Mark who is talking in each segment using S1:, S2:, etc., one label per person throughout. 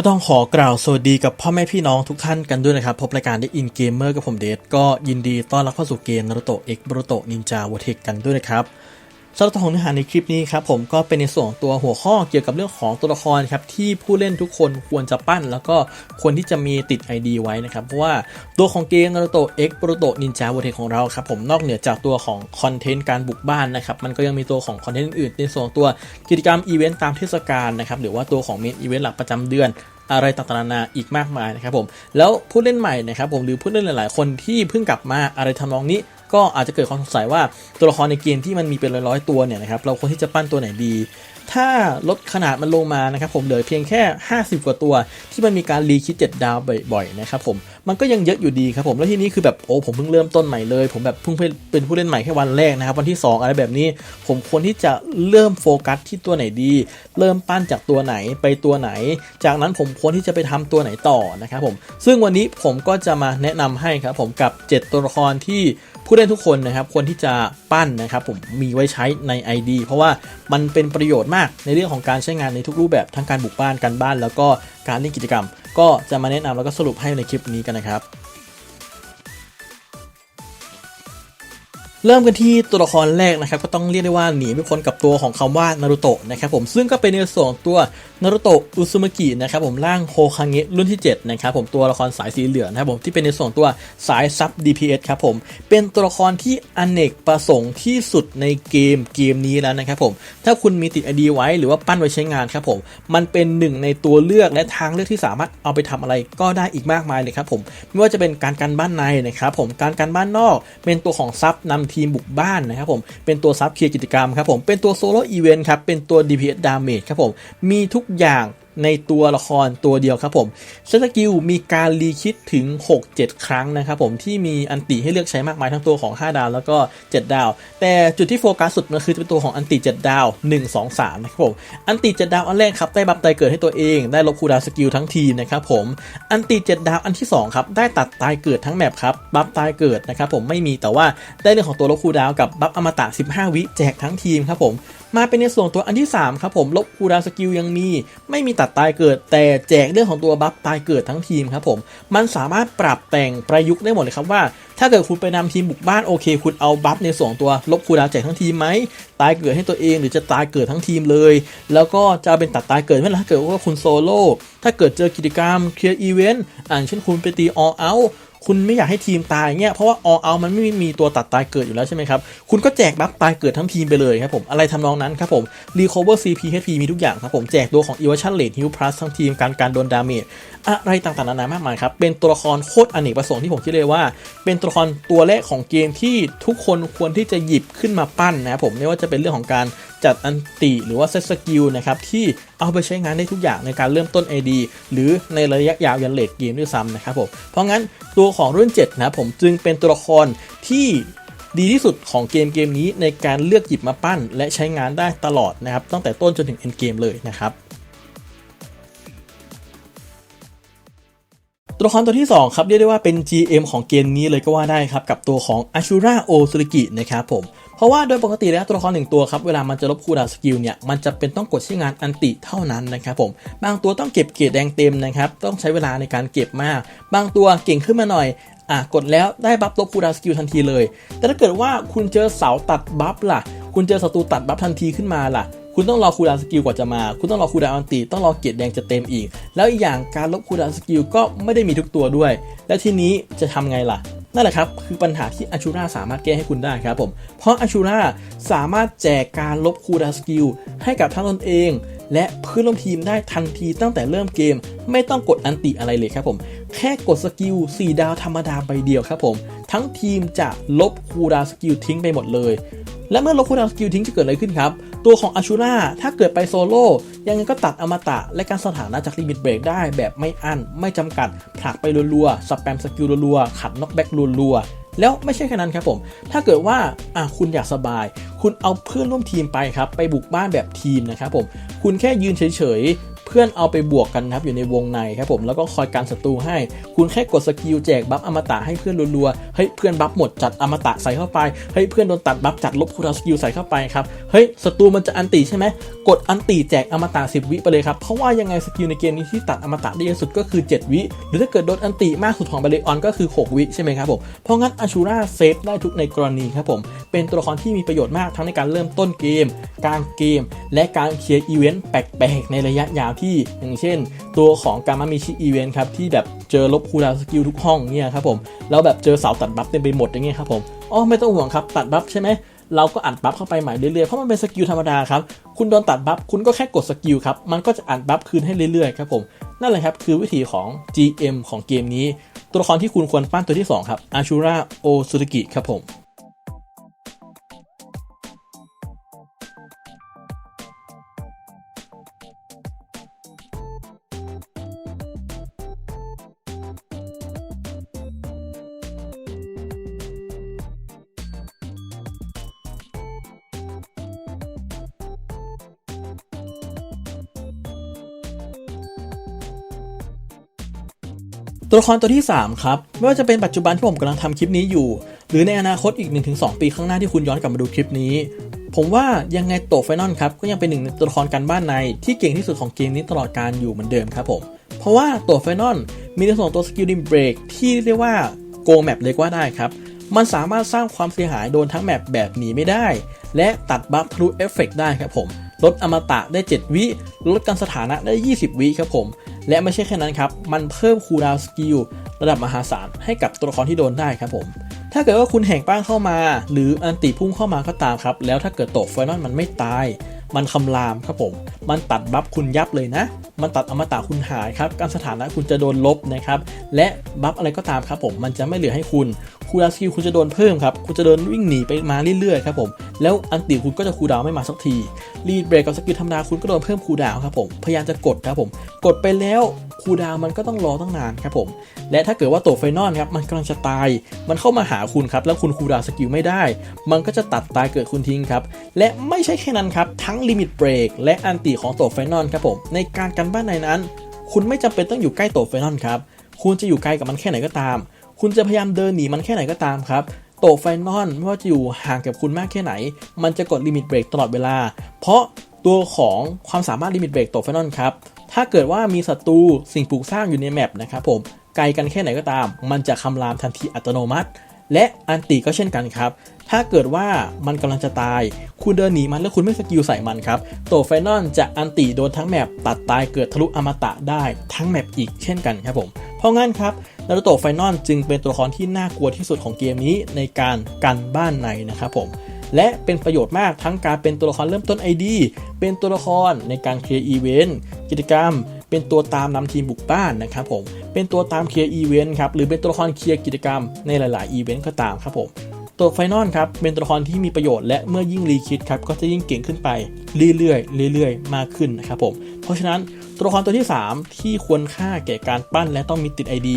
S1: ก็ต้องขอกล่าวสวัสดีกับพ่อแม่พี่น้องทุกท่านกันด้วยนะครับ พบรายการได้อินเกมเมอร์กับผมเดชก็ยินดีต้อนรับเข้าสู่เกมนารุโตะเอ็กบรุโตะนินจาวเทคกันด้วยนะครับ สำหรับของเนื้อหาในคลิปนี้ครับผมก็เป็นในส่วนตัวหัวข้อเกี่ยวกับเรื่องของตัวละครครับที่ผู้เล่นทุกคนควรจะปั้น แล้วก็ควรที่จะมีติด ID ไว้นะครับเพราะว่าตัวของเกมนารุโตะเอ็กบรุโตนินจาวเทคของเราครับผมนอกเหนือจากตัวของคอนเทนต์การบุกบ้านนะครับมันก็ยังมีตัวของคอนเทนต์อื่นในส่วนตัวกิจกรรมอีเวนต์ตามเทศกาลนะครับหรือว่าตัวของเมนอีเวนต์หลักประจำเดือนอะไรต่างๆนานาอีกมากมายนะครับผมแล้วผู้เล่นใหม่นะครับผมหรือผู้เล่นหลาย ๆ คนที่เพิ่งกลับมาอะไรทำนองนี้ ก็อาจจะเกิดความสงสัยว่าตัวละครในเกมที่มันมีเป็นร้อยๆตัวเนี่ยนะครับเราควรที่จะปั้นตัวไหนดี ถ้าลดขนาดมันลงมานะครับผมเหลือเพียงแค่ 50 กว่าตัว ที่มันมีการรีคิด 7 ดาวบ่อยๆนะครับผมมันก็ยังเยอะอยู่ดีครับผมแล้วที่นี้คือแบบโอ้ผมเพิ่งเริ่มต้นใหม่เลย ผมแบบเพิ่งเป็นผู้เล่นใหม่แค่วันแรกนะครับวันที่ 2 อะไรแบบนี้ ผมควรที่จะเริ่มโฟกัสที่ตัวไหนดี เริ่มปั้นจากตัวไหนไปตัวไหน จากนั้นผมควรที่จะไปทำตัวไหนต่อนะครับผมซึ่งวันนี้ผมก็จะมาแนะนำให้ครับผมกับ 7 ตัวละครที่ ผู้เล่นทุกคนนะครับควรที่จะปั้นนะครับผมมีไว้ใช้ใน ID เพราะว่ามันเป็นประโยชน์มากในเรื่องของการใช้งานในทุกรูปแบบทั้งการบุกบ้านการบ้าน แล้วก็การเล่นกิจกรรม ก็จะมาแนะนำแล้วก็สรุปให้ในคลิปนี้กันนะครับ เริ่มกันที่ตัวละครแรกนะครับก็ต้องเรียกได้ว่าหนีไม่พ้นกับตัวของคำว่านารุโตะนะครับผมซึ่งก็เป็นในส่วนของตัวนารุโตะอุซุมากินะครับผมร่างโฮคังเงะรุ่นที่7นะครับผมตัวละครสายสีเหลืองนะครับผมที่เป็นในส่วนตัวสายซับ DPS ครับผมเป็นตัวละครที่อเนกประสงค์ที่สุดในเกมเกมนี้แล้วนะครับผมถ้าคุณมีติดไอดีไว้หรือว่าปั้นไว้ใช้งานครับผมมันเป็นหนึ่งในตัวเลือกและทางเลือกที่สามารถเอาไปทำอะไรก็ได้อีกมากมายเลยครับผมไม่ว่าจะเป็นการการบ้านในนะครับผมการการบ้านนอกเป็นตัวของซับนำทีมบุกบ้านนะครับผมเป็นตัวซับเคลียร์กิจกรรมครับผมเป็นตัวโซโล่อีเวนต์ครับเป็นตัว DPS Damage ครับผมมีทุกอย่าง ในตัวละครตัวเดียวครับผมเซตสกิลมีการรีคิดถึง 6-7 ครั้งนะครับผมที่มีอันติให้เลือกใช้มากมายทั้งตัวของ 5 ดาวแล้วก็ 7 ดาว แต่จุดที่โฟกัสสุดมันคือเป็นตัวของอันติ 7 ดาว 1 2 3 นะครับผมอันติ 7 ดาวอันแรกครับได้บัฟตายเกิดให้ตัวเองได้ลบคูดาวสกิลทั้งทีมนะครับผมอันติ 7 ดาวอันที่2ครับได้ตัดตายเกิดทั้งแมปครับบัฟตายเกิดนะครับผมไม่มีแต่ว่าได้เรื่องของตัวลบคูดาวกับบัฟอมตะ 15 วิแจกทั้งทีมครับผม มาเป็นในส่วนตัวอันที่ 3 ครับผมลบคูดาวสกิลยังมี ไม่มีตัดตายเกิด แต่แจกเรื่องของตัวบัฟตายเกิดทั้งทีมครับผมมันสามารถปรับแต่งประยุกต์ได้หมดเลยครับว่า ถ้าเกิดคุณไปนำทีมบุกบ้านโอเค คุณเอาบัฟในส่วนตัวลบคูดาวแจกทั้งทีมไหมตายเกิดให้ตัวเองหรือจะตายเกิดทั้งทีมเลย แล้วก็จะเป็นตัดตายเกิดไม่ล่ะถ้าเกิดว่าคุณโซโล่ถ้าเกิดเจอกิจกรรมเคลียร์อีเวนต์อ่านเช่นคุณไปตีออเอา คุณไม่อยากให้ทีมตายเงี้ยเพราะว่า all out มันไม่มีตัวตัดตายเกิดอยู่แล้วใช่ไหมครับคุณก็แจกบัฟตายเกิดทั้งทีมไปเลยครับผมอะไรทำนองนั้นครับผม recover CP HP มีทุกอย่างครับผมแจกตัวของ evasion rate heal plus ทั้งทีมการการโดนดาเมจอะไรต่างๆนานามากมายครับเป็นตัวละครโคตรอเนกประสงค์ที่ผมคิดเลยว่า เป็นตัวละครตัวแรกของเกมที่ทุกคนควรที่จะหยิบขึ้นมาปั้นนะครับผมไม่ว่าจะเป็นเรื่องของการ จัดอันติหรือว่าเซตสกิลนะครับที่เอาไปใช้งานได้ทุกอย่างในการเริ่มต้น AD หรือในระยะยาวยันเลดเกมด้วยซ้ำนะครับผมเพราะงั้นตัวของรุ่น7นะผมจึงเป็นตัวละครที่ดีที่สุดของเกมเกมนี้ในการเลือกหยิบมาปั้น และใช้งานได้ตลอดนะครับตั้งแต่ต้นจนถึงเอ็นเกมเลยนะครับตัวละครตัวที่ 2 ครับเรียกได้ว่าเป็น GM ของเกมนี้เลยก็ว่าได้ครับ กับตัวของ Ashura o s u r i k i นะครับผม เพราะว่าโดยปกติแล้วตัวละครหนึ่งตัวครับเวลามันจะลบคูดาวสกิลเนี่ยมันจะเป็นต้องกดใช้งานอันติเท่านั้นนะครับผมบางตัวต้องเก็บเกรดแดงเต็มนะครับต้องใช้เวลาในการเก็บมาก บางตัวเก่งขึ้นมาหน่อยอะกดแล้วได้บัฟลบคูดาวสกิลทันทีเลย แต่ถ้าเกิดว่าคุณเจอเสาตัดบัฟล่ะ คุณเจอศัตรูตัดบัฟทันทีขึ้นมาล่ะคุณต้องรอคูดาวสกิลกว่าจะมา คุณต้องรอคูดาวอันตีต้องรอเกียรติแดงจะเต็มอีก แล้วอีกอย่างการลบคูดาวสกิลก็ไม่ได้มีทุกตัวด้วย และทีนี้จะทำไงล่ะ นั่นแหละครับคือปัญหาที่อาชูราสามารถแก้ให้คุณได้ครับผมเพราะอาชูราสามารถแจกการลบคูดาสกิลให้กับทั้งตนเอง และเพื่อนร่วมทีมได้ทันทีตั้งแต่เริ่มเกม ไม่ต้องกดอันติอะไรเลยครับผม แค่กดสกิล4ดาวธรรมดาใบเดียวครับผมทั้งทีมจะลบคูดาสกิลทิ้งไปหมดเลย และเมื่อลบคูดาสกิลทิ้งจะเกิดอะไรขึ้นครับ ตัวของอาชูราถ้าเกิดไปโซโล่ยังไงก็ตัดอมตะ และการสถานะจากลิมิตเบรกได้แบบไม่อั้น ไม่จำกัดผลักไปรัวๆสแปมสกิลรัวๆขัดน็อกแบ็กรัวๆแล้วไม่ใช่แค่นั้นครับผม ถ้าเกิดว่าอะคุณอยากสบาย คุณเอาเพื่อนร่วมทีมไปครับ ไปบุกบ้านแบบทีมนะครับผม คุณแค่ยืนเฉย เพื่อนเอาไปบวกกันนะครับอยู่ในวงในครับผมแล้วก็คอยการศัตรูให้ คุณแค่กดสกิลแจกบัฟอมตะให้เพื่อนรัวๆเฮ้ยเพื่อนบัฟหมดจัดอมตะใส่เข้าไปเฮ้ยเพื่อนโดนตัดบัฟจัดลบคูลดาวสกิลใส่เข้าไปครับเฮ้ยศัตรูมันจะอันติใช่ไหมกดอันติแจกอมตะ10 วิไปเลยครับเพราะว่ายังไงสกิลในเกมนี้ที่ตัดอมตะได้เยอะสุดก็คือ 7 วิหรือถ้าเกิดโดนอันติมากสุดของบาเลออนก็คือ 6 วิใช่ไหมครับผมเพราะงั้นอาชูราเซฟได้ทุกในกรณีครับผมเป็นตัวละครที่มีประโยชน์มากทั้งในการเริ่มต้นเกมกลางเกม และการเคลียร์อีเวนต์แปลกๆในระยะยาวที่อย่างเช่น ตัวของการมามิชิอีเวนต์ครับที่แบบเจอลบคูลดาวสกิลทุกห้องเนี่ยครับผมแล้วแบบเจอเสาตัดบัฟเต็มไปหมดอย่างเงี้ยครับผมอ๋อไม่ต้องห่วงครับตัดบัฟใช่ไหมเราก็อัดบัฟเข้าไปใหม่เรื่อยๆ เพราะมันเป็นสกิลธรรมดาครับ คุณโดนตัดบัฟ คุณก็แค่กดสกิลครับ มันก็จะอัดบัฟคืนให้เรื่อยๆ ครับผม นั่นแหละครับคือวิธีของ GM ของเกมนี้ ตัวละครที่คุณควรปั้นตัวที่ 2 ครับ อาชูราโอซุกิครับผม ตัวละครตัวที่ 3 ครับ ไม่ว่าจะเป็นปัจจุบันที่ผมกำลังทำคลิปนี้อยู่ หรือในอนาคตอีก 1-2 ปีข้างหน้าที่คุณย้อนกลับมาดูคลิปนี้ ผมว่ายังไงโตไฟนอลครับ ก็ยังเป็นหนึ่งในตัวละครการบ้านใน ที่เก่งที่สุดของเกมนี้ตลอดการอยู่เหมือนเดิมครับผม เพราะว่าตัวไฟนอลมีในส่วนของตัวสกิลดิมเบรกที่เรียกว่าโกงแมปเลยก็ว่าได้ครับมันสามารถสร้างความเสียหายโดนทั้งแมปแบบหนีไม่ได้ และตัดบัฟทะลุเอฟเฟกได้ครับผมลดอมตะได้ 7 วิ ลดการสถานะได้ 20 วิครับผม และไม่ใช่แค่นั้นครับ มันเพิ่มคูลดาวสกิลระดับมหาศาลให้กับตัวละครที่โดนได้ครับผม ถ้าเกิดว่าคุณแห่งป้างเข้ามา หรืออันติพุ่งเข้ามาก็ตามครับ แล้วถ้าเกิดตกไฟนอลมันไม่ตาย มันคำรามครับผม มันตัดบัฟคุณยับเลยนะ มันตัดอมตะคุณหายครับ การสถานะคุณจะโดนลบนะครับ และบัฟอะไรก็ตามครับผม มันจะไม่เหลือให้คุณ คูลดาวน์สกิลคุณจะโดนเพิ่มครับ คุณจะเดินวิ่งหนีไปมาเรื่อยๆครับผม แล้วอันติคุณก็จะคูลดาวน์ไม่มาสักที รีดเบรกกับสกิลธรรมดาคุณก็โดนเพิ่มคูลดาวน์ครับผม พยายามจะกดครับผม กดไปแล้วคูลดาวน์มันก็ต้องรอตั้งนานครับผม และถ้าเกิดว่าตัวไฟนอลครับมันกำลังจะตาย มันเข้ามาหาคุณครับ แล้วคุณคูลดาวน์สกิลไม่ได้ มันก็จะตัดตายเกิดคุณทิ้งครับ และไม่ใช่แค่นั้นครับ ทั้งลิมิตเบรกและอันติของตัวไฟนอลครับผม ในการกันบ้านในนั้น คุณไม่จำเป็นต้องอยู่ใกล้ตัวไฟนอลครับ คุณจะอยู่ไกลกับมันแค่ไหนก็ตาม คุณจะพยายามเดินหนีมันแค่ไหนก็ตามครับโตไฟนอลไม่ว่าจะอยู่ห่างกับคุณมากแค่ไหน มันจะกดลิมิตเบรกตลอดเวลา เพราะตัวของความสามารถลิมิตเบรกโตไฟนอลครับ ถ้าเกิดว่ามีศัตรูสิ่งปลูกสร้างอยู่ในแมปนะครับผม ไกลกันแค่ไหนก็ตาม มันจะคำรามทันทีอัตโนมัติ และอันติก็เช่นกันครับ ถ้าเกิดว่ามันกำลังจะตาย คุณเดินหนีมันแล้วคุณไม่สกิลใส่มันครับโตไฟนอลจะอันติโดนทั้งแมปตัดตายเกิดทะลุอมตะได้ทั้งแมปอีกเช่นกันครับผม เพราะงั้นครับนารูโตะไฟนอลจึงเป็นตัวละครที่น่ากลัวที่สุดของเกมนี้ในการกันบ้านในนะครับผมและเป็นประโยชน์มากทั้งการเป็นตัวละครเริ่มต้น ID เป็นตัวละครในการเคลียร์อีเวนต์กิจกรรม เป็นตัวตามนำทีมบุกบ้านนะครับผม เป็นตัวตามเคลียร์อีเวนต์ครับ หรือเป็นตัวละครเคลียร์กิจกรรมในหลาย ๆ อีเวนต์ก็ตามครับผม ตัวไฟนอลครับ เป็นตัวละครที่มีประโยชน์และเมื่อยิ่งรีคิดครับก็จะยิ่งเก่งขึ้นไปเรื่อยๆ เรื่อยๆ มากขึ้นนะครับผม เพราะฉะนั้นตัวละครตัวที่ 3 ที่ควรค่าแก่การปั้นและต้องมีติด ID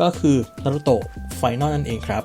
S1: ก็คือนารูโตะไฟนอลนั่นเองครับ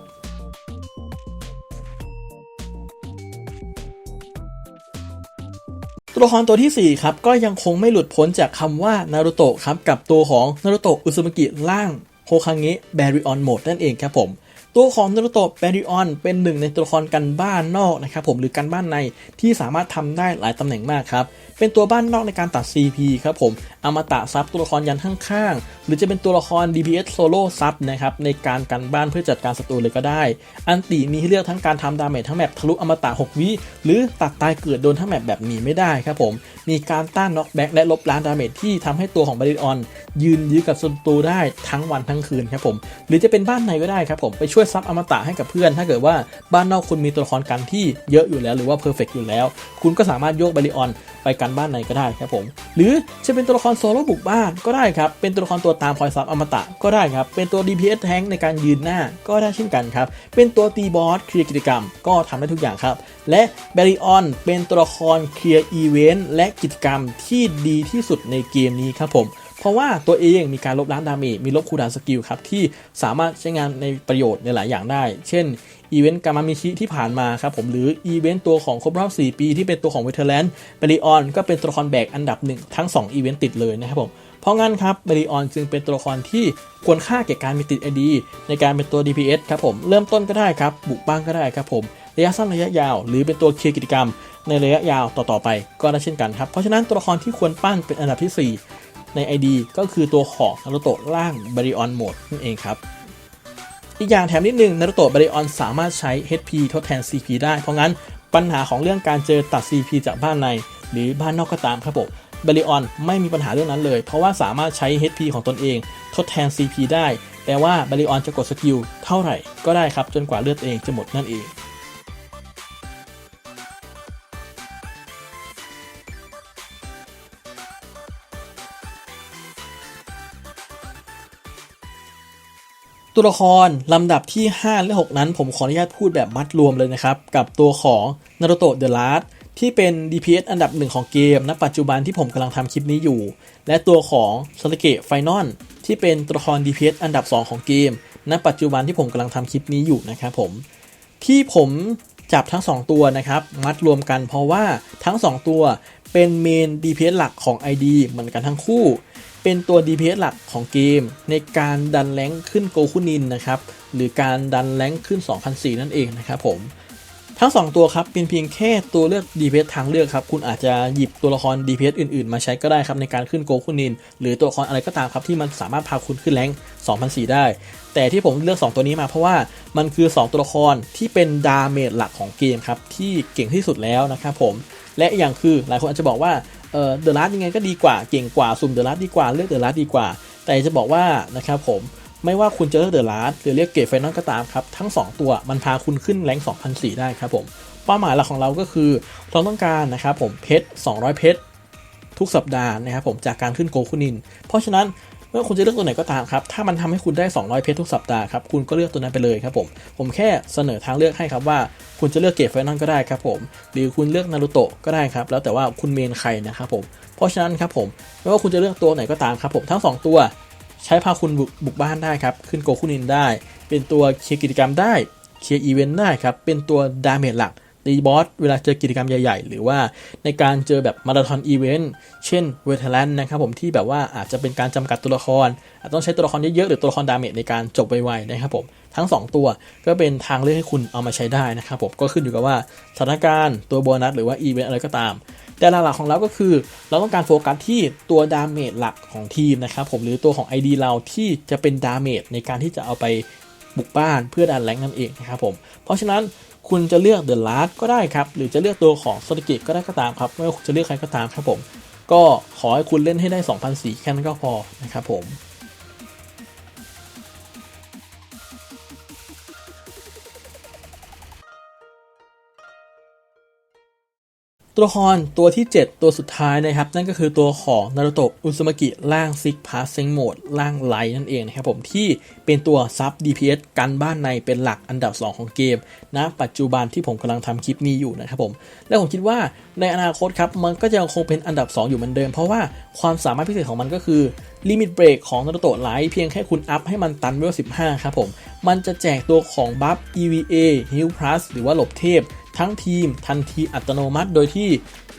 S1: ตัวละครตัวทีสี่ 4 ครับ ก็ยังคงไม่หลุดพ้นจากคำว่านารุโตะครับ กับตัวของนารุโตะอุซุมากิร่างโฮคังเงะแบริออนโหมดนั่นเองครับผม ตัวของนารุโตะแบริออนเป็นหนึ่งในตัวละครกันบ้านนอกนะครับผมหรือกันบ้านในที่สามารถทำได้หลายตำแหน่งมากครับ เป็นตัวบ้านนอกในการตัด CP ครับผมอมตะซับตัวละครยันข้างๆ หรือจะเป็นตัวละคร DPS Solo ซับนะครับในการกันบ้านเพื่อจัดการศัตรูเลยก็ได้ อันติมีให้เลือกทั้งการทำดาเมจทั้งแมปทะลุอมตะ 6 วิหรือตัดตายเกิดโดนทั้งแมปแบบหนีไม่ได้ครับผม มีการต้านน็อกแบ็กและลบล้างดาเมจที่ทำให้ตัวของบริออน ยืนยื้อกับศัตรูได้ทั้งวันทั้งคืนครับผม หรือจะเป็นบ้านในก็ได้ครับผมไปช่วยซับอมตะให้กับเพื่อน ถ้าเกิดว่าบ้านนอกคุณมีตัวละครกันที่เยอะอยู่แล้ว หรือว่าเพอร์เฟกอยู่แล้ว คุณก็สามารถโยกบริออน ไปกันบ้านในก็ได้ครับผม หรือจะเป็นตัวละครโซโล่บุกบ้านก็ได้ครับ เป็นตัวละครตัวตามคอยซับอมตะก็ได้ครับ เป็นตัว DPS แทงในการยืนหน้าก็ได้เช่นกันครับ เป็นตัวตีบอสเคลียร์กิจกรรม ก็ทำได้ทุกอย่างครับ และแบริออนเป็นตัวละครเคลียร์อีเวนต์และกิจกรรมที่ดีที่สุดในเกมนี้ครับผมเพราะว่าตัวเองมีการลบล้างดาเมจมีลบคูดานสกิลครับ ที่สามารถใช้งานในประโยชน์ในหลายอย่างได้ เช่น อีเวนต์กามามิชิที่ผ่านมาครับผมหรืออีเวนต์ตัวของครบรอบ 4 ปีที่เป็นตัวของเวเทอร์แลนด์เบริออนก็เป็นตัวละครแบกอันดับหนึ่งทั้ง 2 อีเวนต์ติดเลยนะครับผมเพราะงั้นครับเบริออนจึงเป็นตัวละครที่ควรค่าแก่การมีติด ID ในการเป็นตัว DPS ครับผมเริ่มต้นก็ได้ครับบุกบ้างก็ได้ครับผมระยะสั้นระยะยาว หรือเป็นตัวเคลียร์กิจกรรม ในระยะยาวต่อๆไปก็ได้เช่นกันครับเพราะฉะนั้นตัวละครที่ควรปั้นเป็นอันดับที่ 4 ใน ID ก็คือตัวของนารุโตะล่างบริออนโหมดนั่นเองครับ อีกอย่างแถมนิดนึงนารุโตะบริออนสามารถใช้ HP ทดแทน CP ได้ เพราะงั้นปัญหาของเรื่องการเจอตัด CP จากบ้านใน หรือบ้านนอกก็ตามครับผมบริออนไม่มีปัญหาเรื่องนั้นเลย เพราะว่าสามารถใช้ HP ของตนเอง ทดแทน CP ได้แปลว่าบริออนจะกดสกิลเท่าไหร่ก็ได้ครับจนกว่าเลือดตัวเองจะหมดนั่นเอง ตัวละครลำดับที่ 5 และ 6 นั้น ผมขออนุญาตพูดแบบมัดรวมเลยนะครับ กับตัวของนารุโตะเดอะลาสที่เป็น DPS อันดับหนึ่งของเกมณปัจจุบันที่ผมกำลังทำคลิปนี้อยู่ และตัวของซา a เกะไฟนอลที่เป็นตัวละคร DPS อันดับ 2 ของเกม ณ ปัจจุบันที่ผมกำลังทำคลิปนี้อยู่นะครับผมที่ผมจับทั้ง 2 ตัวนะครับ มัดรวมกันเพราะว่าทั้ง 2 ตัวเป็นเมน DPS หลักของ ID เหมือนกันทั้งคู่ เป็นตัว DPS หลักของเกม ในการดันแรงขึ้นโกคุนินนะครับหรือการดันแรงขึ้น 2004 นั่นเองนะครับผมทั้ง 2 ตัวครับเป็นเพียงแค่ตัวเลือก DPS ทางเลือกครับคุณอาจจะหยิบตัวละคร DPS อื่นๆ มาใช้ก็ได้ครับในการขึ้นโกคุนิน หรือตัวละครอะไรก็ตามครับที่มันสามารถพาคุณขึ้นแรง2004 ได้ แต่ที่ผมเลือก 2 ตัวนี้มาเพราะว่ามันคือ 2 ตัวละครที่เป็นดาเมจหลักของเกมครับที่เก่งที่สุดแล้วนะครับผมและอีกอย่างคือหลายคนอาจจะบอกว่า เออเดอะลัสยังไงก็ดีกว่าเก่งกว่าซุ่มเดอะลัสดีกว่าเลือกเดอะลัสดีกว่า แต่จะบอกว่านะครับผมไม่ว่าคุณจะเลือกเดอะลัสหรือเรียกเกตไฟนอลก็ตามครับทั้ง 2 ตัวมันพาคุณขึ้นแรง2004ได้ครับผมเป้าหมายหลักของเราก็คือเราต้องการนะครับผมเพชร200 เพชรทุกสัปดาห์นะครับผมจากการขึ้นโกคุนิน เพราะฉะนั้น ไม่ว่าคุณจะเลือกตัวไหนก็ตามครับ ถ้ามันทำให้คุณได้ 200 เพชรทุกสัปดาห์ครับ คุณก็เลือกตัวนั้นไปเลยครับผม ผมแค่เสนอทางเลือกให้ครับว่า คุณจะเลือกเกตไฟนอลก็ได้ครับผม หรือคุณเลือกนารูโตะก็ได้ครับ แล้วแต่ว่าคุณเมนใครนะครับผม เพราะฉะนั้นครับผม ไม่ว่าคุณจะเลือกตัวไหนก็ตามครับผม ทั้ง 2 ตัว ใช้พาคุณบุกบุกบ้านได้ครับ ขึ้นโกคุนินได้ เป็นตัวเคลียร์กิจกรรมได้ เคลียร์อีเวนต์ได้ครับ เป็นตัวดาเมจหลัก ตีบอสเวลาเจอกิจกรรมใหญ่ ๆ หรือว่าในการเจอแบบมาราธอนอีเวนต์เช่นเวทแลน์นะครับผมที่แบบว่าอาจจะเป็นการจำกัดตัวละคร อาจต้องใช้ตัวละครเยอะๆหรือตัวละครดาเมจในการจบไวๆนะครับผมทั้ง 2 ตัวก็เป็นทางเลือกให้คุณเอามาใช้ได้นะครับผมก็ขึ้นอยู่กับว่าสถานการณ์ตัวโบนัสหรือว่าอีเวนต์อะไรก็ตาม แต่หลักๆของเราก็คือ เราต้องการโฟกัสที่ตัวดาเมจหลักของทีมนะครับผมหรือตัวของ ID เราที่จะเป็นดาเมจในการที่จะเอาไปบุกบ้านเพื่อดันแรงนั่นเองนะครับผม เพราะฉะนั้น คุณจะเลือกเดอะลาสก็ได้ครับ หรือจะเลือกตัวของสติกิก็ได้ก็ตามครับ ไม่ว่าคุณจะเลือกใครก็ตามครับผม ก็ขอให้คุณเล่นให้ได้ 2,004แค่นั้นก็พอนะครับผม ตัวละครตัวที่ 7 ตัวสุดท้ายนะครับ นั่นก็คือตัวของนารุโตะอุซุมากิล่างซิกพาสเซงโหมดล่างไลท์นั่นเองนะครับผมที่เป็นตัวซับ DPS กันบ้านในเป็นหลักอันดับ 2 ของเกมนะปัจจุบันที่ผมกำลังทำคลิปนี้อยู่นะครับผม และผมคิดว่าในอนาคตครับ มันก็จะยังคงเป็นอันดับ 2 อยู่เหมือนเดิม เพราะว่าความสามารถพิเศษของมันก็คือลิมิตเบรกของนารุโตะไลท์เพียงแค่คุณอัพให้มันตันเวล15ครับผมมันจะแจกตัวของบัฟ EVA Heal Plus หรือว่าหลบเทพ ทั้งทีมทันทีอัตโนมัติ โดยที่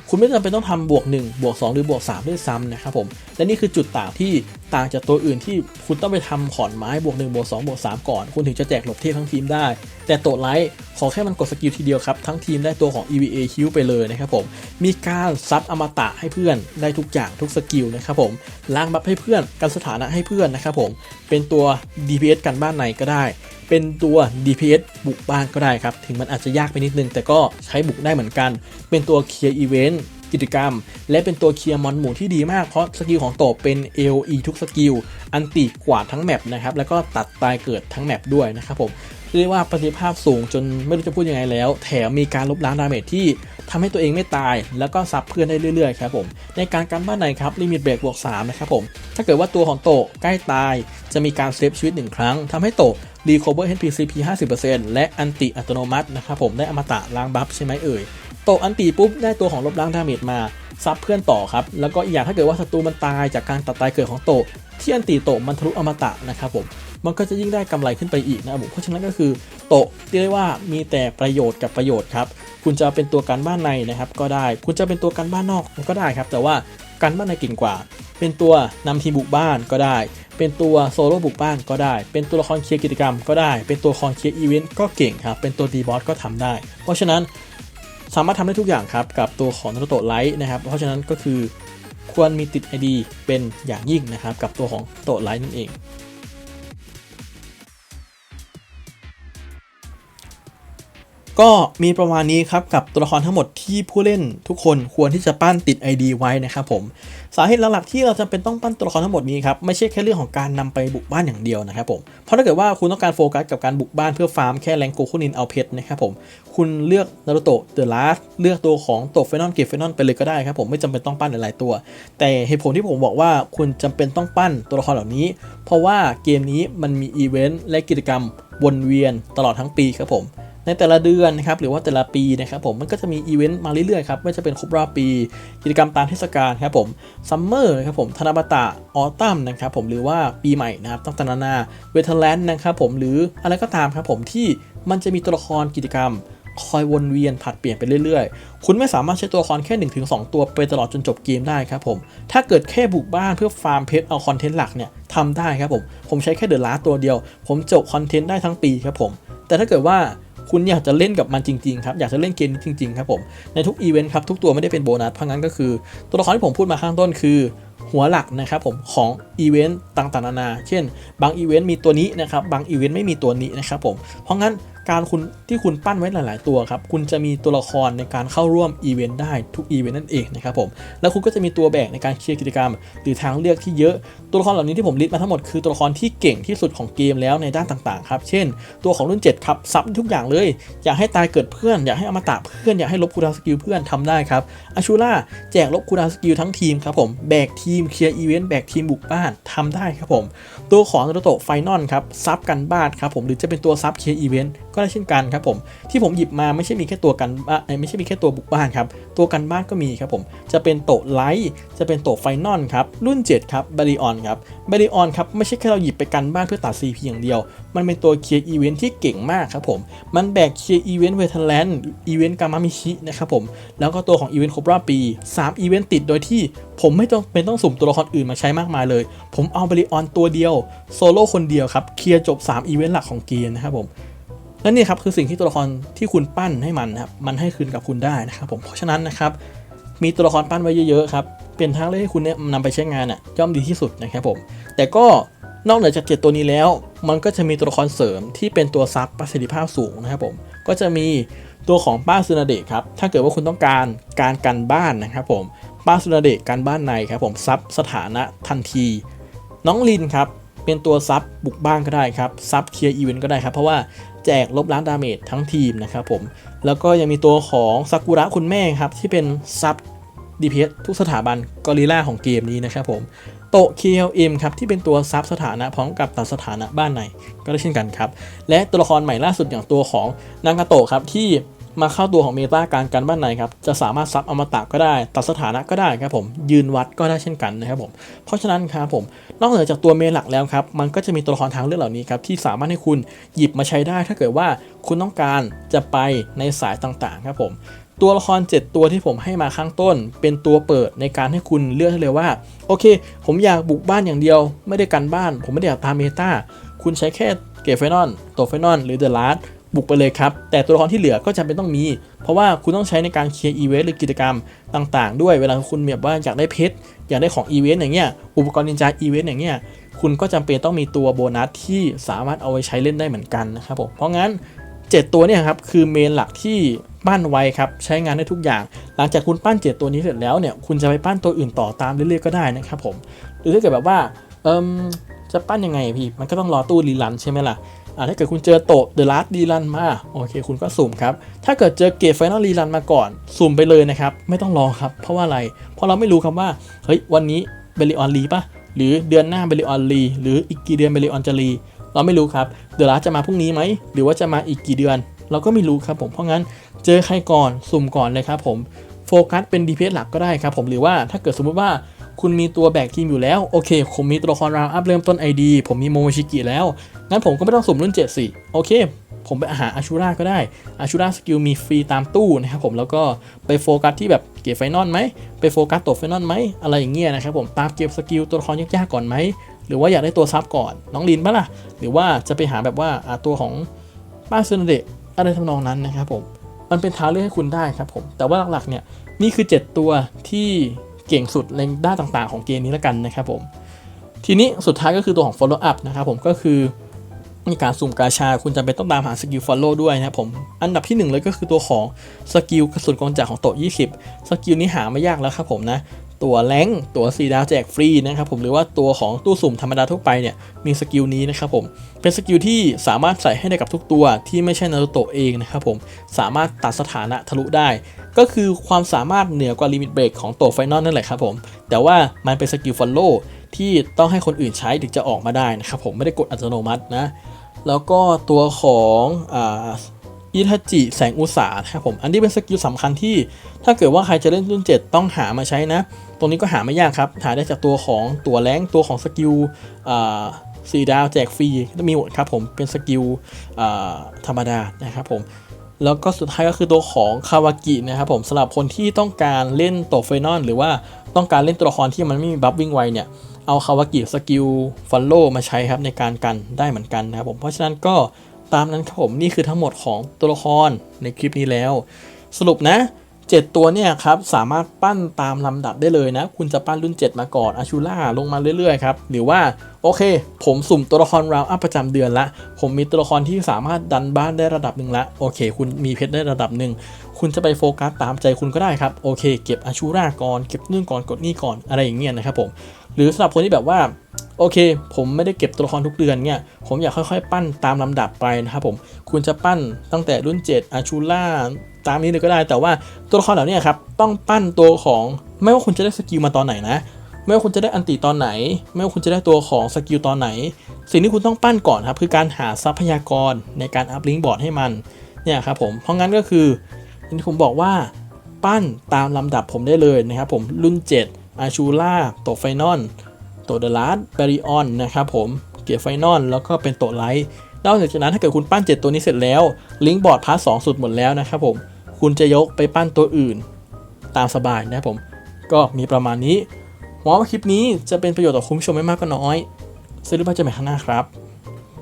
S1: คุณไม่จำเป็นต้องทำบวก1บวก2หรือบวก3ด้วยซ้ำนะครับผมและนี่คือจุดต่างที่ต่างจากตัวอื่นที่คุณต้องไปทำขอนไม้บวก1บวก2บวก3ก่อน คุณถึงจะแจกหลบเทพทั้งทีมได้ แต่โตไลท์ขอแค่มันกดสกิลทีเดียวครับ ทั้งทีมได้ตัวของ EVA คิวไปเลยนะครับผมมีการซับอมตะให้เพื่อนได้ทุกอย่างทุกสกิลนะครับผมล้างบัฟให้เพื่อนกันสถานะให้เพื่อนนะครับผมเป็นตัว DPS กันบ้านในก็ได้ เป็นตัว DPS บุกบ้านก็ได้ครับ ถึงมันอาจจะยากไปนิดนึง แต่ก็ใช้บุกได้เหมือนกัน เป็นตัวเคลียร์อีเวนต์ กิจกรรม และเป็นตัวเคลียร์มอนหมู่ที่ดีมากเพราะสกิลของโตเป็น AOE ทุกสกิล อันติกวาดทั้งแมปนะครับแล้วก็ตัดตายเกิดทั้งแมปด้วยนะครับผมเรียกว่าประสิทธิภาพสูงจนไม่รู้จะพูดยังไงแล้ว แถมมีการลบล้างดาเมจที่ทำให้ตัวเองไม่ตาย แล้วก็ซับเพื่อนได้เรื่อยๆครับผม ในการกันบ้านในครับลิมิตเบรกบวก3นะครับผม ถ้าเกิดว่าตัวของโตใกล้ตาย จะมีการเซฟชีวิตหนึ่งครั้งทำให้โตรีคอเวอร์ HPCP 50%และอันติอัตโนมัตินะครับผมได้อมตะล้างบัฟใช่ไหมเอ่ย โตอันตีปุ๊บได้ตัวของลบล้างดาเมจมาซับเพื่อนต่อครับ แล้วก็อีกอย่างถ้าเกิดว่าศัตรูมันตายจากการตัดตายเกิดของโตที่อันตีโตมันทะลุอมตะนะครับผมมันก็จะยิ่งได้กำไรขึ้นไปอีกนะครับผมเพราะฉะนั้นก็คือโตะเรียกว่ามีแต่ประโยชน์กับประโยชน์ครับคุณจะเป็นตัวการบ้านในนะครับก็ได้ คุณจะเป็นตัวการบ้านนอกก็ได้ครับ แต่ว่าการบ้านในเก่งกว่า เป็นตัวนำทีมบุกบ้านก็ได้ เป็นตัวโซโล่บุกบ้านก็ได้ เป็นตัวละครเคลียร์กิจกรรมก็ได้ เป็นตัวละครเคลียร์อีเวนต์ก็เก่งครับเป็นตัวดีบอสก็ทำได้ เพราะฉะนั้น สามารถทำได้ทุกอย่างครับกับตัวของนารูโตะไลท์นะครับ เพราะฉะนั้นก็คือควรมีติด ID เป็นอย่างยิ่งนะครับกับตัวของโตะไลท์นั่นเอง ก็มีประมาณนี้ครับกับตัวละครทั้งหมดที่ผู้เล่นทุกคนควรที่จะปั้นติด ID ไว้นะครับผมสาเหตุหลักๆที่เราจำเป็นต้องปั้นตัวละครทั้งหมดนี้ครับไม่ใช่แค่เรื่องของการนำไปบุกบ้านอย่างเดียวนะครับผมเพราะถ้าเกิดว่าคุณต้องการโฟกัสกับการบุกบ้านเพื่อฟาร์มแค่แรงโกคุนินเอาเพชรนะครับผมคุณเลือกนารูโตะเดอะลาสเลือกตัวของโตเฟนอนเก็บเฟนอนไปเลยก็ได้ครับผมไม่จำเป็นต้องปั้นหลายๆตัว แต่เหตุผลที่ผมบอกว่าคุณจำเป็นต้องปั้นตัวละครเหล่านี้ เพราะว่าเกมนี้มันมีอีเวนต์และกิจกรรมวนเวียนตลอดทั้งปีครับผม ในแต่ละเดือนนะครับหรือว่าแต่ละปีนะครับผมมันก็จะมีอีเวนต์มาเรื่อยๆครับไม่ว่าจะเป็นครบรอบปี กิจกรรมตามเทศกาลครับผมซัมเมอร์ครับผมธนบัตะออตัมนะครับผมหรือว่าปีใหม่นะครับตั้งแต่นานาเวทแลนด์นะครับผมหรืออะไรก็ตามครับผมที่มันจะมีตัวละครกิจกรรมคอยวนเวียนผัดเปลี่ยนไปเรื่อยๆ คุณไม่สามารถใช้ตัวละครแค่ 1-2 ตัวไปตลอดจนจบเกมได้ครับผม ถ้าเกิดแค่บุกบ้านเพื่อฟาร์มเพชรเอาคอนเทนต์หลักเนี่ยทำได้ครับผม ผมใช้แค่เดอะลาตัวเดียว ผมจบคอนเทนต์ได้ทั้งปีครับผม แต่ถ้าเกิดว่า คุณอยากจะเล่นกับมันจริงๆครับอยากจะเล่นเกมนี้จริงๆครับผมในทุกอีเวนต์ครับทุกตัวไม่ได้เป็นโบนัสเพราะงั้นก็คือ ตัวละครที่ผมพูดมาข้างต้นคือ หัวหลักนะครับผมของอีเวนต์ต่างๆนานา เช่น บางอีเวนต์มีตัวนี้นะครับบางอีเวนต์ไม่มีตัวนี้นะครับผมเพราะงั้น การคุณที่คุณปั้นไว้หลาย ๆ ตัวครับ คุณจะมีตัวละครในการเข้าร่วมอีเวนต์ได้ทุกอีเวนต์นั่นเองนะครับผม แล้วคุณก็จะมีตัวแบกในการเคลียร์กิจกรรม หรือทางเลือกที่เยอะ ตัวละครเหล่านี้ที่ผมลิสต์มาทั้งหมดคือตัวละครที่เก่งที่สุดของเกมแล้วในด้านต่าง ๆ ครับ เช่น ตัวของรุ่น 7 ครับ ซับทุกอย่างเลย อยากให้ตายเกิดเพื่อน อยากให้อมตะเพื่อน อยากให้ลบคูดาวสกิลเพื่อนทำได้ครับอาชูล่าแจกลบคูดาวสกิลทั้งทีมครับผม แบกทีมเคลียร์อีเวนต์ แบกทีมบุกบ้านทำได้ครับผม ตัวของนารูโตไฟนอลครับ ซับกันบ้านครับผม หรือจะเป็นตัวซับเคลียร์อีเวนต์ ก็ได้เช่นกันครับผมที่ผมหยิบมาไม่ใช่มีแค่ตัวกันบ้านไม่ใช่มีแค่ตัวบุกบ้านครับตัวกันบ้านก็มีครับผมจะเป็นโตะไลท์จะเป็นโตะไฟนอลครับรุ่น 7 ครับบริออนครับบริออนครับไม่ใช่แค่เราหยิบไปกันบ้านเพื่อตัด CP อย่างเดียว มันเป็นตัวเคลียร์อีเวนต์ที่เก่งมากครับผมมันแบกเคลียร์อีเวนต์เวทแลนด์อีเวนต์กามามิชินะครับผมแล้วก็ตัวของอีเวนต์ครบรอบปี 3 อีเวนต์ติดโดยที่ผมไม่ต้องเป็นต้องสุ่มตัวละครอื่นมาใช้มากมายเลย ผมเอาบริออนตัวเดียวโซโล่คนเดียวครับเคลียร์จบ 3 อีเวนต์หลักของเกมนะครับผม และนี่ครับคือสิ่งที่ตัวละครที่คุณปั้นให้มันนะครับมันให้คืนกับคุณได้นะครับผมเพราะฉะนั้นนะครับมีตัวละครปั้นไว้เยอะๆครับเป็นทางเลือกให้คุณเนี่ยนำไปใช้งานอะย่อมดีที่สุดนะครับผมแต่ก็นอกเหนือจากเจ็ดตัวนี้แล้ว มันก็จะมีตัวละครเสริมที่เป็นตัวซับประสิทธิภาพสูงนะครับผมก็จะมีตัวของป้าซูนาเดะครับ ถ้าเกิดว่าคุณต้องการการกันบ้านนะครับผม ป้าซูนาเดะกันบ้านในครับผมซับสถานะทันที น้องลินครับ เป็นตัวซับบุกบ้านก็ได้ครับซับเคลียร์อีเวนต์ก็ได้ครับ เพราะว่า แจกลบล้างดาเมจทั้งทีมนะครับผมแล้วก็ยังมีตัวของซากุระคุณแม่ครับที่เป็นซับ DPS ทุกสถาบันกอริล่าของเกมนี้นะครับผมโตะ KLM ครับที่เป็นตัวซับสถานะพร้อมกับตัดสถานะบ้านในก็ได้เช่นกันครับ และตัวละครใหม่ล่าสุดอย่างตัวของนางาโตะครับที่ มาเข้าตัวของเมตาการกันบ้านในครับจะสามารถซับอมตะก็ได้ ตัดสถานะก็ได้ครับผมยืนวัดก็ได้เช่นกันนะครับผมเพราะฉะนั้นครับผมนอกเหนือจากตัวเมนหลักแล้วครับมันก็จะมีตัวละครทางเลือกเหล่านี้ครับที่สามารถให้คุณหยิบมาใช้ได้ ถ้าเกิดว่าคุณต้องการจะไปในสายต่างๆครับผมตัวละคร 7 ตัวที่ผมให้มาข้างต้น เป็นตัวเปิดในการให้คุณเลือกเลยว่า โอเค ผมอยากบุกบ้านอย่างเดียว ไม่ได้กันบ้าน ผมไม่ได้อยากตามเมตาคุณใช้แค่เกฟเฟนอนโตเฟนอนหรือเดอะลาร์ บุกไปเลยครับ แต่ตัวละครที่เหลือก็จำเป็นต้องมี เพราะว่าคุณต้องใช้ในการเคลียร์อีเวนต์หรือกิจกรรมต่าง ๆ ด้วยเวลาคุณแบบว่าอยากได้เพชรอยากได้ของอีเวนต์อย่างเงี้ยอุปกรณ์นินจาอีเวนต์อย่างเงี้ยคุณก็จำเป็นต้องมีตัวโบนัสที่สามารถเอาไว้ใช้เล่นได้เหมือนกันนะครับผมเพราะงั้น 7 ตัวเนี่ยครับคือเมนหลักที่ปั้นไว้ครับใช้งานได้ทุกอย่าง หลังจากคุณปั้น 7 ตัวนี้เสร็จแล้วเนี่ยคุณจะไปปั้นตัวอื่นต่อตามเรื่อยๆก็ได้นะครับผมหรือถ้าเกิดแบบว่าเอิมจะปั้นยังไงพี่มันก็ต้องรอตู้รีลันใช่ไหมล่ะอ่า ถ้าเกิดคุณเจอโตเดอะลัสรีลันมาโอเค คุณก็สุ่มครับ ถ้าเกิดเจอเกตไฟนอลรีลันมาก่อน สุ่มไปเลยนะครับ ไม่ต้องรอครับ เพราะว่าอะไร เพราะเราไม่รู้ครับว่า เฮ้ย วันนี้เบลิออนรีปะหรือเดือนหน้าเบลิออนรีหรืออีกกี่เดือนเบลิออนจะรีเราไม่รู้ครับเดอะลัสจะมาพรุ่งนี้ไหม หรือว่าจะมาอีกกี่เดือน เราก็ไม่รู้ครับผมเพราะงั้นเจอใครก่อนสุ่มก่อนเลยครับผมโฟกัสเป็น DPS หลักก็ได้ครับผมหรือว่าถ้าเกิดสมมุติว่า คุณมีตัวแบกทีมอยู่แล้ว โอเค ผมมีตัวละครราวอัพเริ่มต้น ID ผมมีโมโมชิกิแล้ว งั้นผมก็ไม่ต้องสุ่มรุ่น 7 สิโอเค ผมไปหาอาชูราก็ได้อาชูราสกิลมีฟรีตามตู้นะครับผมแล้วก็ไปโฟกัสที่แบบเก็บไฟนอลไหมไปโฟกัสตัวไฟนอลไหมอะไรอย่างเงี้ยนะครับผมตามเก็บสกิลตัวละครยากๆก่อนไหมหรือว่าอยากได้ตัวซับก่อนน้องลินปะล่ะ หรือว่าจะไปหาแบบว่าอ่าตัวของป้าซึนเดะอะไรทำนองนั้นนะครับผมมันเป็นทางเลือกให้คุณได้ครับผมแต่ว่าหลักๆเนี่ยนี่คือ 7 ตัวที่ เก่งสุดในด้านต่างๆ ของเกมนี้แล้วกันนะครับผมทีนี้สุดท้ายก็คือตัวของ follow up นะครับผมก็คือมีการสุ่มกาชา คุณจำเป็นต้องตามหาสกิล follow ด้วยนะครับผมอันดับที่หนึ่งเลยก็คือตัวของสกิลกระสุนกองจากของโต๊ะ20 สกิลนี้หาไม่ยากแล้วครับผมนะ ตัวแรงตัวสีดาวแจกฟรีนะครับผมหรือว่าตัวของตู้สุ่มธรรมดาทั่วไปเนี่ยมีสกิลนี้นะครับผมเป็นสกิลที่สามารถใส่ให้ได้กับทุกตัวที่ไม่ใช่นารูโตะเองนะครับผมสามารถตัดสถานะทะลุได้ ก็คือความสามารถเหนือกว่าลิมิตเบรกของตัวไฟนอลนั่นแหละครับผมแต่ว่ามันเป็นสกิลฟอลโล่ที่ต้องให้คนอื่นใช้ถึงจะออกมาได้นะครับผมไม่ได้กดอัตโนมัตินะแล้วก็ตัวของ อิทาจิแสงอุตสานะครับผม อันนี้เป็นสกิลสำคัญที่ ถ้าเกิดว่าใครจะเล่นรุ่น 7 ต้องหามาใช้นะ ตรงนี้ก็หาไม่ยากครับ หาได้จากตัวของตัวแรงตัวของสกิลสีดาวแจกฟรีก็มีหมดครับผม เป็นสกิลธรรมดานะครับผม แล้วก็สุดท้ายก็คือตัวของคาวากินะครับผมสำหรับคนที่ต้องการเล่นตัวเฟนอน หรือว่าต้องการเล่นตัวละครที่มันไม่มีบัฟวิ่งไวเนี่ยเอาคาวากิสกิลฟัลโลมาใช้ครับในการกันได้เหมือนกันนะครับผม เพราะฉะนั้นก็ ตามนั้นครับผมนี่คือทั้งหมดของตัวละครในคลิปนี้แล้ว สรุปนะ 7 ตัวเนี่ยครับสามารถปั้นตามลำดับได้เลยนะ คุณจะปั้นรุ่น 7 มาก่อนอาชูล่าลงมาเรื่อยๆครับหรือว่าโอเค ผมสุ่มตัวละครราวอัพประจำเดือนละ ผมมีตัวละครที่สามารถดันบ้านได้ระดับหนึ่งละ โอเค คุณมีเพชรได้ระดับหนึ่ง คุณจะไปโฟกัสตามใจคุณก็ได้ครับ โอเค เก็บอาชูราก่อน เก็บนู่นก่อน กดนี่ก่อน อะไรอย่างเงี้ยนะครับผม หรือสำหรับคนที่แบบว่า โอเค ผมไม่ได้เก็บตัวละครทุกเดือนเนี่ย ผมอยากค่อยๆ ปั้นตามลำดับไปนะครับผม คุณจะปั้นตั้งแต่รุ่น 7 อาชูล่า ตามนี้เลยก็ได้ แต่ว่าตัวละครเหล่านี้ครับ ต้องปั้นตัวของ ไม่ว่าคุณจะได้สกิลมาตอนไหนนะ ไม่ว่าคุณจะได้อันติตอนไหน ไม่ว่าคุณจะได้ตัวของสกิลตอนไหน สิ่งที่คุณต้องปั้นก่อนครับ คือการหาทรัพยากรในการอัพลิงก์บอร์ดให้มัน เนี่ยครับผม เพราะงั้นก็คืออย่างที่ผมบอกว่า ปั้นตามลำดับผมได้เลยนะครับผม รุ่น 7 อาชูล่าโตไฟนอล โตเดลัสเบริออนนะครับผมเกียร์ไฟนอลแล้วก็เป็นโตไลท์นอกจากนั้นถ้าเกิดคุณปั้น 7 ตัวนี้เสร็จแล้ว ลิงก์บอร์ดพาร์ทสสุดหมดแล้วนะครับผมคุณจะยกไปปั้นตัวอื่น ตามสบายนะครับผมก็มีประมาณนี้หวังว่าคลิปนี้จะเป็นประโยชน์ต่อคุณผู้ชมไม่มากก็น้อยซื้อหรือเปล่าจะใหม่ข้างหน้าครับ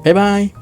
S1: บ๊ายบาย